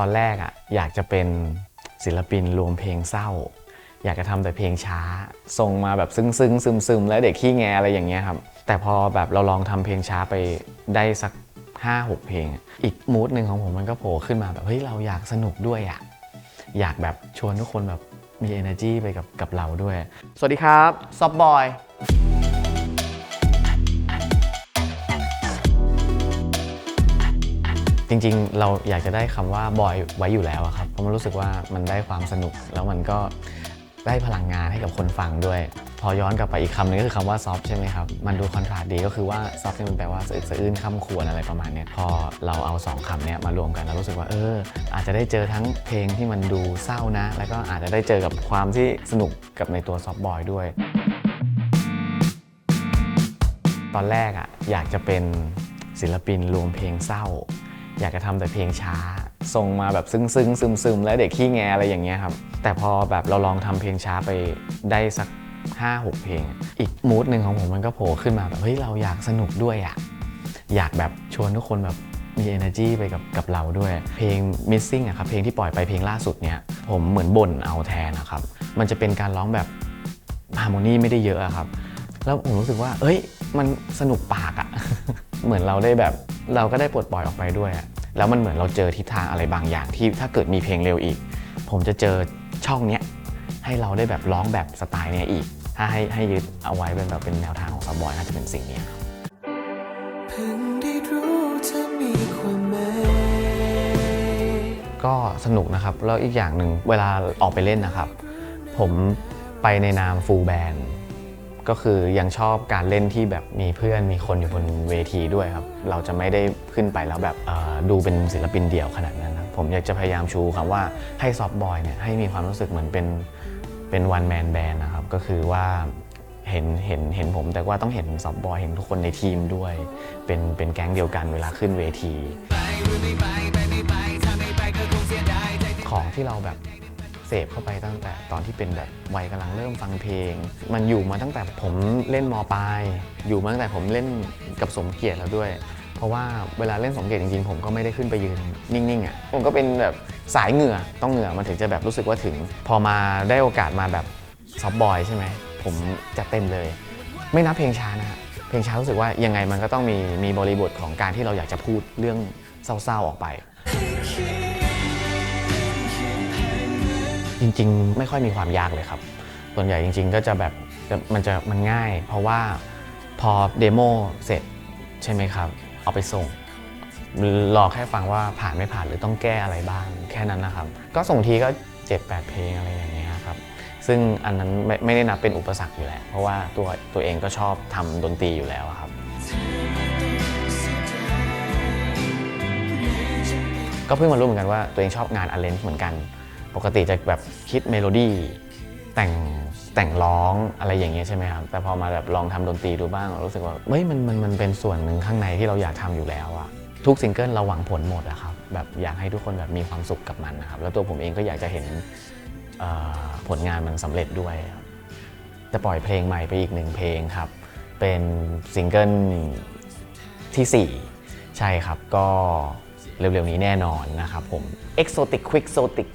ตอนแรกอะอยากจะเป็นศิลปินรวมเพลงเศร้า อยากจะทำแต่เพลงช้าส่งมาแบบซึ้งซึ้งซึมซึมแล้วเด็กขี้แงอะไรอย่างเงี้ยครับแต่พอแบบเราลองทำเพลงช้าไปได้สัก 5-6 เพลง อีกมูดหนึ่งของผมมันก็โผล่ขึ้นมาแบบเฮ้ยเราอยากสนุกด้วยอะอยากแบบชวนทุกคนแบบมี energy ไปกับกับเราด้วย สวัสดีครับ ซอฟบอย จริงๆ เราอยากจะได้คำว่าบอยไว้อยู่แล้วครับ เพราะมันรู้สึกว่ามันได้ความสนุก แล้วมันก็ได้พลังงานให้กับคนฟังด้วย พอย้อนกลับไปอีกคำหนึงก็คือคำว่าซอฟใช่ไหมครับ มันดูคอนทราสต์ดีก็คือว่าซอฟเนี่ยมันแปลว่าสะอึกสะอื้นข้ามควรอะไรประมาณเนี้ยพอเราเอาสองคำเนี้ยมารวมกันแล้วรู้สึกว่าเออ อาจจะได้เจอทั้งเพลงที่มันดูเศร้านะ แล้วก็อาจจะได้เจอกับความที่สนุกกับในตัวซอฟบอยด้วย ตอนแรกอะอยากจะเป็นศิลปินรวมเพลงเศร้า อยากจะทำแต่เพลงช้าส่งมาแบบซึ้งซึ้งซึมซึมแล้วเด็กขี้แงอะไรอย่างเงี้ยครับ แต่พอแบบเราลองทำเพลงช้าไปได้สัก 5-6 เพลง อีกมูดหนึ่งของผมมันก็โผล่ขึ้นมาแบบเฮ้ยเราอยากสนุกด้วยอะอยากแบบชวนทุกคนแบบมี energy ไปกับกับเราด้วย เพลง missing อะครับเพลงที่ปล่อยไปเพลงล่าสุดเนี่ยผมเหมือนบ่นเอาแทนนะครับ มันจะเป็นการร้องแบบฮาร์โมนีไม่ได้เยอะอะครับ แล้วผมรู้สึกว่า เอ้ย มันสนุกปากอะเหมือนเราได้แบบ เราก็ได้ปลดปล่อยออกไปด้วยอะแล้วมันเหมือนเราเจอทิศทางอะไรบางอย่างที่ถ้าเกิดมีเพลงเร็วอีก ผมจะเจอช่องเนี้ยให้เราได้แบบร้องแบบสไตล์เนี้ยอีก ถ้าให้ให้ยึดเอาไว้เป็นแบบเป็นแนวทางของซับบอยน่าจะเป็นสิ่งนี้ครับเพิ่งได้รู้เธอมีความหมายก็สนุกนะครับ แล้วอีกอย่างหนึ่งเวลาออกไปเล่นนะครับ ผมไปในนามฟูลแบน ก็คือยังชอบการเล่นที่แบบมีเพื่อนมีคนอยู่บนเวทีด้วยครับ เราจะไม่ได้ขึ้นไปแล้วแบบดูเป็นศิลปินเดี่ยวขนาดนั้นครับผมอยากจะพยายามชูคำว่าให้ซอฟบอยเนี่ยให้มีความรู้สึกเหมือนเป็นเป็นวันแมนแบนนะครับ ก็คือว่าเห็นเห็นเห็นผมแต่ว่าต้องเห็นซอฟบอยเห็นทุกคนในทีมด้วย เป็นเป็นแก๊งเดียวกันเวลาขึ้นเวทีของที่เราแบบ เสพเข้าไปตั้งแต่ตอนที่เป็นแบบวัยกำลังเริ่มฟังเพลง มันอยู่มาตั้งแต่ผมเล่นมปลาย อยู่มาตั้งแต่ผมเล่นกับสมเกียรติแล้วด้วย เพราะว่าเวลาเล่นสมเกียรติจริงๆ ผมก็ไม่ได้ขึ้นไปยืนนิ่งๆอะผมก็เป็นแบบสายเหงื่อต้องเหงื่อมันถึงจะแบบรู้สึกว่าถึง พอมาได้โอกาสมาแบบซอฟบอยใช่ไหมผมจะเต็มเลย ไม่นับเพลงช้านะฮะเพลงช้ารู้สึกว่ายังไงมันก็ต้องมีมีบริบทของการที่เราอยากจะพูดเรื่องเศร้าๆออกไป จริง ๆ ไม่ค่อยมีความยากเลยครับ ส่วนใหญ่จริง ๆ ก็จะแบบมันจะมันง่าย เพราะว่าพอเดโมเสร็จใช่ไหมครับ เอาไปส่งรอแค่ฟังว่าผ่านไม่ผ่านหรือต้องแก้อะไรบ้างแค่นั้นนะครับ ก็ส่งทีก็7-8เพลงอะไรอย่างเงี้ยครับซึ่งอันนั้นไม่ไม่ได้นับเป็นอุปสรรคอยู่แล้ว เพราะว่าตัวตัวเองก็ชอบทำดนตรีอยู่แล้วครับ ก็เพิ่งมารู้เหมือนกันว่าตัวเองชอบงานอ r เลนเหมือนกัน ปกติจะแบบคิดเมโลดี้แต่งแต่งร้องอะไรอย่างเงี้ยใช่ไหมครับ แต่พอมาแบบลองทำดนตรีดูบ้าง รู้สึกว่าเฮ้ยมันมันมันเป็นส่วนหนึ่งข้างในที่เราอยากทำอยู่แล้วอะทุกซิงเกิลเราหวังผลหมดอะครับแบบอยากให้ทุกคนแบบมีความสุขกับมันนะครับ แล้วตัวผมเองก็อยากจะเห็นผลงานมันสำเร็จด้วยครับจะปล่อยเพลงใหม่ไปอีกหนึ่งเพลงครับ เป็นซิงเกิลที่ 4 ใช่ครับก็เร็วๆนี้แน่นอนนะครับผม Exotic Quixotic